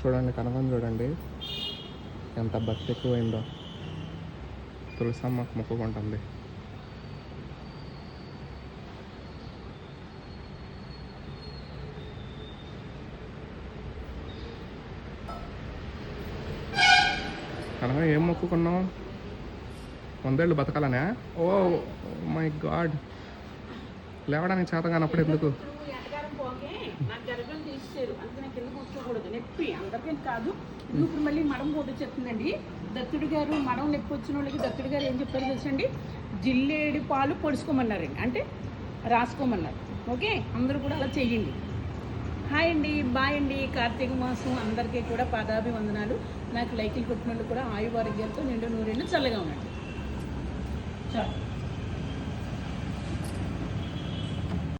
చూడండి కనకం చూడండి. ఎంత భక్తి ఎక్కువైందో తులసమ్మకు మొక్కుకుంటుంది. కనకం ఏం మొక్కుకున్నావు? వందేళ్ళు బతకాలనే? Oh my god. లేవడానికి చేత కానప్పుడు ఎందుకు ఇప్పుడు ఎండకాలం పోగే నాకు గర్భం అందుకే నాకు కింద కూర్చోకూడదు నొప్పి. అందరికీ కాదు. ఇప్పుడు మళ్ళీ మడం పోటీ చెప్తుందండి దత్తుడు గారు మడం నొప్పి వచ్చిన వాళ్ళకి దత్తుడు గారు ఏం చెప్పారు తెలుసండి? జిల్లేడి పాలు పొడుచుకోమన్నారండి అంటే రాసుకోమన్నారు. ఓకే? అందరూ కూడా అలా చేయండి హాయ్ అండి. బాయ్ అండి. కార్తీక మాసం అందరికీ కూడా పాదాభివందనాలు. నాకు లైకిల్ కొట్టిన కూడా ఆయువారోగ్యాలతో నిండు నూరేళ్ళు చల్లగా ఉండండి. చాలు.